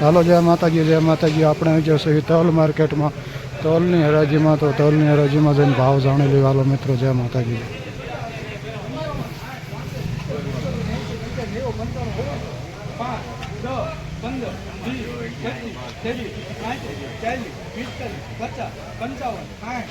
હાલો, જય માતાજી જય માતાજી. આપણે જશે તલ માર્કેટમાં. તલની હરાજીમાં તો તલની હરાજીમાં જઈને ભાવ જાણી લેવા હાલો, મિત્રો, જય માતાજી. પાંચ દસ પંદર વીસ પચીસ ત્રેવીસ પાંત્રીસ ચાલીસ પિસ્તાલીસ પચાસ પંચાવન સાઠ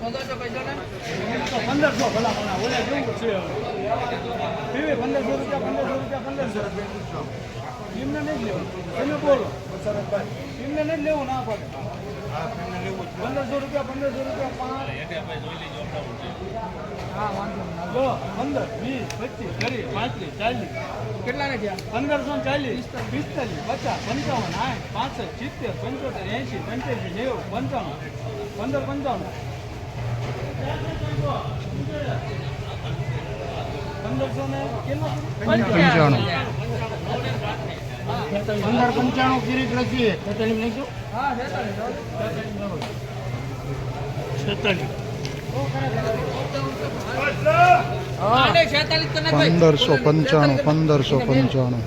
પંદરસો ભલા ભલા ઓલા જેવું છે? પીવે પંદરસો રૂપિયા પંદરસો રૂપિયા પંદરસો રૂપિયા? એમને નહીં લેવું. તમે બોલો એમને નહીં લેવું ના પડે. પંદરસો રૂપિયા પંદરસો રૂપિયા પાંચ. હા વાંધો પંદર વીસ પચીસ ત્રીસ પાંત્રીસ ચાલીસ. કેટલા ને ગયા પંદરસો ચાલીસ. પિસ્તાલીસ પચાસ પંચાવન આઠ પાસઠ સિત્તેર પંચોતેર એંસી પંચ્યાસી નેવું પંચાવન પંદર કેટલા પંચાણું. પંદર પંચાણું કિરીટ લખીએ હા છેતાલીસ પંદરસો પંચાણું. પંદરસો. પંચાણું